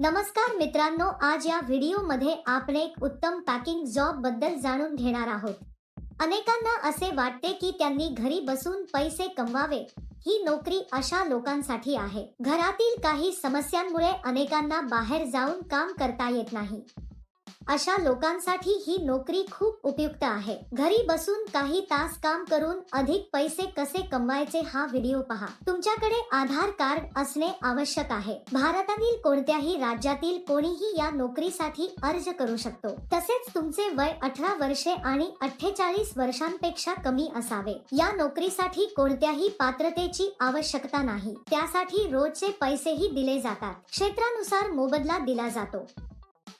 नमस्कार मित्रांनो आज या व्हिडिओमध्ये आपण एक उत्तम पॅकिंग जॉबबद्दल जाणून घेणार आहोत. अनेकांना असे वाटते की त्यांनी घरी बसून पैसे कमवावे ही नोकरी अशा लोकांसाठी आहे. घरातील काही समस्यांमुळे अनेकांना बाहेर जाऊन काम करता येत नाही. अशा लोकांसाठी ही नोकरी खूप उपयुक्त आहे. घरी बसून काही तास काम करून अधिक पैसे कसे कमवायचे हा व्हिडिओ पहा. तुमच्याकडे आधार कार्ड असणे आवश्यक आहे. भारतातील कोणत्याही राज्यातील कोणीही या नोकरीसाठी अर्ज करू शकतो. तसेच तुमचे वय अठरा वर्षे आणि अठ्ठेचाळीस वर्षांपेक्षा कमी असावे. या नोकरीसाठी कोणत्याही पात्रतेची आवश्यकता नाही. त्यासाठी रोजचे पैसेही दिले जातात. क्षेत्रानुसार मोबदला दिला जातो.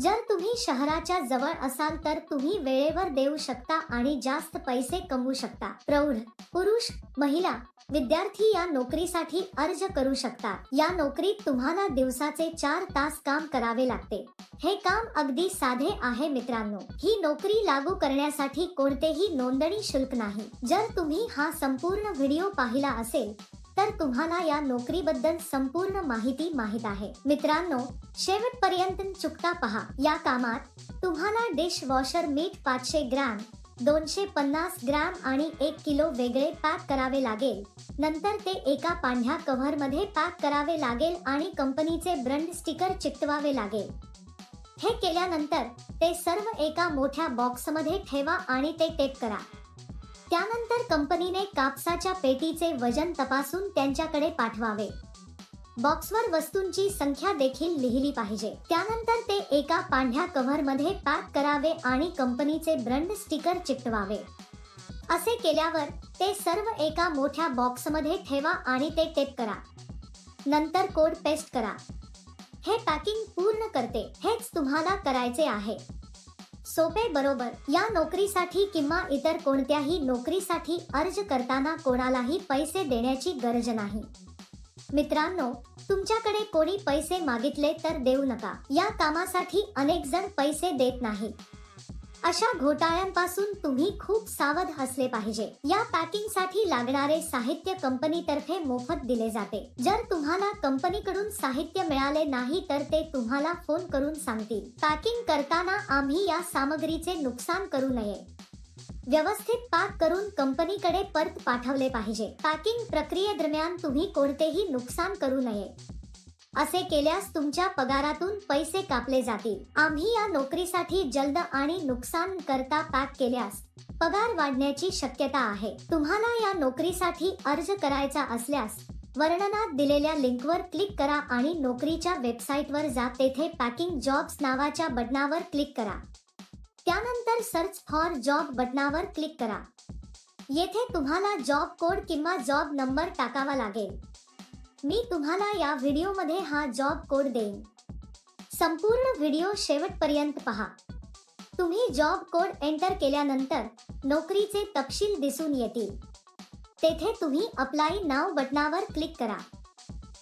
जर तुम्ही शहराच्या जवळ असाल तर तुम्ही वेळेवर देऊ शकता आणि जास्त पैसे कमवू शकता. प्रौढ पुरुष महिला विद्यार्थी या नोकरीसाठी अर्ज करू शकतात या नोकरीत तुम्हाला दिवसाचे चार तास काम करावे लागते. हे काम अगदी साधे आहे मित्रांनो. ही नोकरी लागू करण्यासाठी कोणतेही नोंदणी शुल्क नाही. जर तुम्ही हा संपूर्ण व्हिडिओ पाहिला असेल तर तुम्हाला या नोकरीबद्दल संपूर्ण माहिती माहीत आहे. मित्रांनो शेवटपर्यंत चुकता पहा. या कामात तुम्हाला डिश वॉशर मीठ पाचशे ग्रॅम दोनशे पन्नास ग्रॅम आणि एक किलो वेगळे पॅक करावे लागेल. नंतर ते एका पांढऱ्या कव्हरमध्ये पॅक करावे लागेल आणि कंपनीचे ब्रँड स्टिकर चिकटवावे लागेल. हे केल्यानंतर ते सर्व एका मोठ्या बॉक्समध्ये ठेवा आणि ते टेप करा. त्यानंतर कंपनीने कापसाच्या पेटीचे वजन तपासून त्यांच्याकडे पाठवावे. बॉक्सवर वस्तूंची संख्या देखील लिहिली पाहिजे. त्यानंतर ते एका पांढऱ्या कव्हरमध्ये पॅक करावे आणि कंपनीचे ब्रँड स्टिकर चिकटवावे. असे केल्यावर ते सर्व एका मोठ्या बॉक्समध्ये ठेवा आणि ते टेप करा. नंतर कोड पेस्ट करा. हे पॅकिंग पूर्ण करते. हेच तुम्हाला करायचे आहे. सोपे बरोबर. या नोकरीसाठी किंवा इतर कोणत्याही नोकरीसाठी अर्ज करताना कोणालाही पैसे देण्याची गरज नाही. मित्रांनो तुमच्याकडे कोणी पैसे मागितले तर देऊ नका. या कामासाठी अनेक जण पैसे देत नाही. अशा घोटाळ्यांपासून तुम्ही खूप सावध असले पाहिजे. या पॅकिंगसाठी लागणारे साहित्य कंपनीतर्फे मोफत दिले जाते. जर तुम्हाला कंपनीकडून साहित्य मिळाले नाही तर ते तुम्हाला फोन करून सांगतील. पॅकिंग करताना आम्ही या सामग्रीचे नुकसान करू नये. व्यवस्थित पॅक करून कंपनीकडे परत पाठवले पाहिजे. पॅकिंग प्रक्रियेदरम्यान तुम्ही कोणतेही नुकसान करू नये. असे केल्यास तुमच्या पगारातून पैसे कापले जातील. आम्ही या नोकरीसाठी जलद आणि नुकसान करता पॅक केल्यास पगार वाढण्याची शक्यता आहे. तुम्हाला या नोकरीसाठी अर्ज करायचा असल्यास वर्णनात दिलेल्या लिंकवर क्लिक करा आणि नोकरीच्या वेबसाईटवर जा. तेथे पॅकिंग जॉब्स नावाच्या बटनावर क्लिक करा. त्यानंतर सर्च फॉर जॉब बटनावर क्लिक करा. येथे तुम्हाला जॉब कोड किंवा जॉब नंबर टाकावा लागेल. मी तुम्हाला या व्हिडिओमध्ये हा जॉब कोड देईन. संपूर्ण व्हिडिओ शेवटपर्यंत पहा. तुम्ही जॉब कोड एंटर केल्यानंतर नोकरीचे तपशील दिसून येतील. तेथे तुम्ही अप्लाय नाव बटनावर क्लिक करा.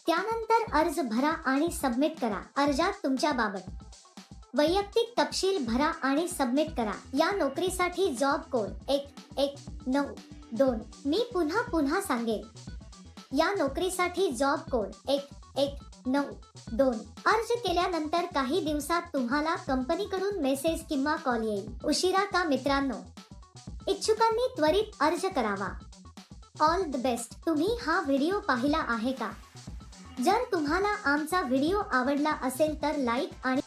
त्यानंतर अर्ज भरा आणि सबमिट करा. अर्जात तुमच्याबाबत वैयक्तिक तपशील भरा आणि सबमिट करा. या नोकरीसाठी जॉब कोड एक एक नऊ दोन मी पुन्हा पुन्हा सांगेन. या नोकरीसाठी जॉब कोड एक एक नऊ दोन. अर्ज केल्यानंतर काही दिवसात तुम्हाला कंपनीकडून मेसेज किंवा कॉल येईल. उशिरा का मित्रांनो? इच्छुकांनी त्वरित अर्ज करावा. All the best. तुम्ही हा व्हिडिओ पाहिला आहे का? जर तुम्हाला आमचा व्हिडिओ आवडला असेल तर लाईक आणि